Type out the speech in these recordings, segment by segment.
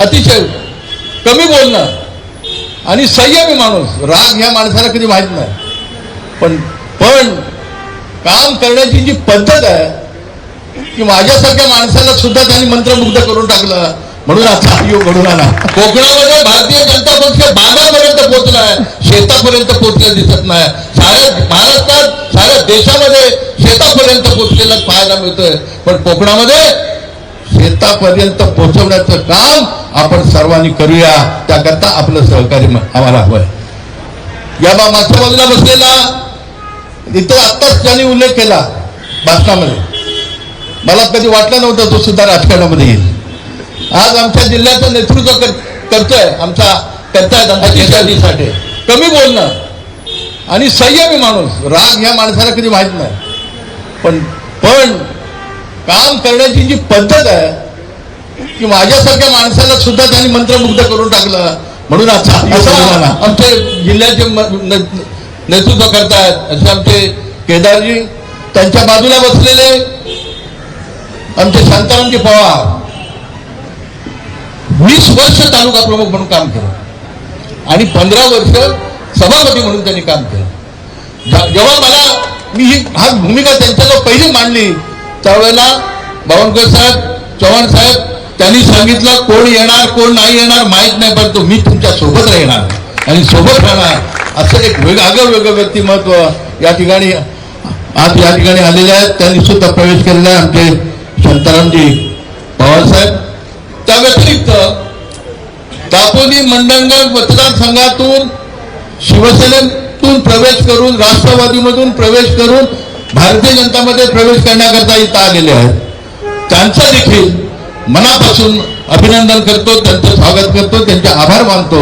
अतिशय कमी बोलणं. आणि संयमी माणूस राग ह्या माणसाला कधी माहीत नाही. पण पण काम करण्याची जी पद्धत आहे की माझ्यासारख्या माणसाला सुद्धा त्यांनी मंत्रमुग्ध करून टाकलं म्हणून आता योग घडून आला. कोकणामध्ये भारतीय जनता पक्ष बागापर्यंत पोहोचलाय शेतापर्यंत पोहोचलं दिसत नाही. साऱ्या महाराष्ट्रात साऱ्या देशामध्ये शेतापर्यंत पोहोचलेलं पाहायला मिळतंय. पण कोकणामध्ये शेतापर्यंत पोहोचवण्याचं काम आपण सर्वांनी करूया. त्याकरता आपलं सहकार्य आम्हाला हवंय. या बा मागच्या बाजूला बसलेला इथं आत्ताच त्यांनी उल्लेख केला भाषणामध्ये. मला कधी वाटलं नव्हतं तो सुद्धा राजकारणामध्ये येईल. आज आमच्या जिल्ह्याचं नेतृत्व कर, करतोय आमचा करतायत आमच्या केदारजीसाठी कमी बोलणं. आणि संयमी माणूस. राग ह्या माणसाला कधी माहीत नाही. पण पण काम करण्याची जी पद्धत आहे की माझ्यासारख्या माणसाला सुद्धा त्यांनी मंत्रमुग्ध करून टाकलं. म्हणून आमचे जिल्ह्याचे नेतृत्व करतायत असे आमचे केदारजी त्यांच्या बाजूला बसलेले आमचे शांतारामजी पवार. वीस वर्ष तालुका प्रमुख म्हणून काम केलं. आणि पंधरा वर्ष सभापती म्हणून त्यांनी काम केलं. जेव्हा मला मी ही हा भूमिका त्यांच्याजवळ पहिली मांडली त्यावेळेला बावनकर साहेब चव्हाण साहेब त्यांनी सांगितलं कोण येणार कोण नाही येणार माहीत नाही पण मी तुमच्यासोबत राहणार. आणि सोबत राहणार असं एक वेग आगळं वेगळं व्यक्तिमत्व या ठिकाणी आज या ठिकाणी आलेले आहेत. त्यांनी सुद्धा प्रवेश केलेला आहे आमचे शांतारामजी पवारसाहेब त्या व्यतिरिक्त दापोली मंडणगड मतदारसंघातून शिवसेनेतून प्रवेश करून राष्ट्रवादीमधून प्रवेश करून भारतीय जनतामध्ये प्रवेश करण्याकरता इथं आलेले आहेत. त्यांचं देखील मनापासून अभिनंदन करतो त्यांचं स्वागत करतो त्यांचे आभार मानतो.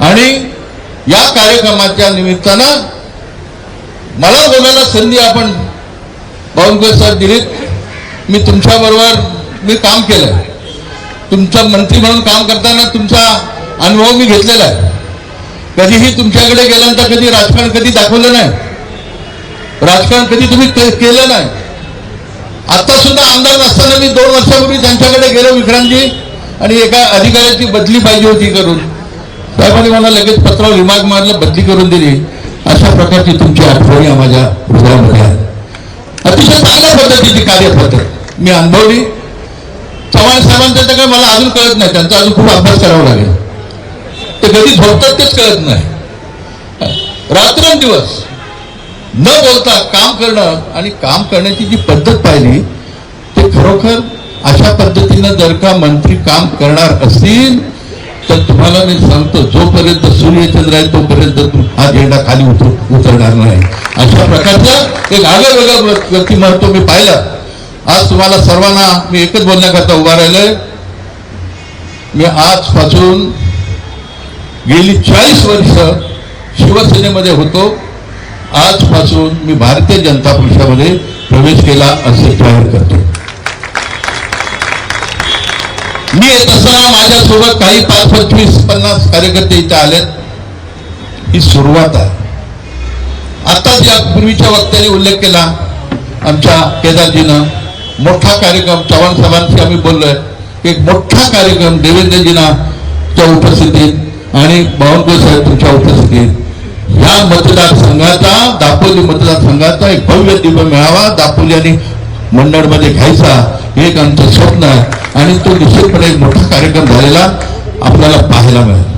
आणि या कार्यक्रमाच्या निमित्तानं मला बोलायला संधी आपण बावनकर साहेब दिलीत. मी तुमच्याबरोबर मी काम केलं तुमचा मंत्री म्हणून काम करताना तुमचा अनुभव मी घेतलेला आहे. कधीही तुमच्याकडे गेल्यानंतर कधी राजकारण कधी दाखवलं नाही. राजकारण कधी तुम्ही केलं नाही. आता सुद्धा आमदार नसताना मी दोन वर्षापूर्वी त्यांच्याकडे गेलो विक्रांतजी आणि एका अधिकाऱ्याची बदली पाहिजे होती करून. साहेबांनी मला लगेच पत्रावर रिमार्क मारलं बदली करून दिली. अशा प्रकारची तुमची आठवणी माझ्या हृदयामध्ये आहे. अतिशय चांगल्या पद्धतीची कार्यपद्धत. मी अनुभवली. चव्हाण साहेबांचं तर काय मला अजून कळत नाही. त्यांचा अजून खूप अभ्यास करावा लागेल. ते कधी झोपतात तेच कळत नाही. रात्रंदिवस न बोलता काम करणं आणि काम करण्याची जी पद्धत पाहिली ते खरोखर अशा पद्धतीनं जर का मंत्री काम करणार असतील तर तुम्हाला मी सांगतो जोपर्यंत सूर्यचंद्र आहे तोपर्यंत हा झेंडा खाली उतर उतरणार नाही. अशा प्रकारचं एक आगळं वेगळं व्यक्तिमत्व मी पाहिलं. आज तुम्हाला सर्वांना मी एकच बोलण्याकरता उभा राहिलोय. मी आजपासून गेली चाळीस वर्ष शिवसेनेमध्ये होतो. आजपासून मी भारतीय जनता पक्षामध्ये प्रवेश केला असे जाहीर करतो. मी येत असताना माझ्यासोबत काही पाच पंचवीस पन्नास कार्यकर्ते इथे आलेत. ही सुरुवात आहे. आताच या पूर्वीच्या वक्त्याने उल्लेख केला आमच्या केदारजीनं मोठा कार्यक्रम चव्हाण साहेबांशी आम्ही बोललोय. एक मोठा कार्यक्रम देवेंद्रजीना च्या उपस्थितीत आणि बावनकुळे साहेब तुमच्या उपस्थितीत. या मतदारसंघाचा दापोली मतदारसंघाचा एक भव्य दिव्य मेळावा दापोली आणि मंडळमध्ये घ्यायचा हे एक आमचं स्वप्न आहे. आणि तो निश्चितपणे एक मोठा कार्यक्रम झालेला आपल्याला पाहायला मिळेल.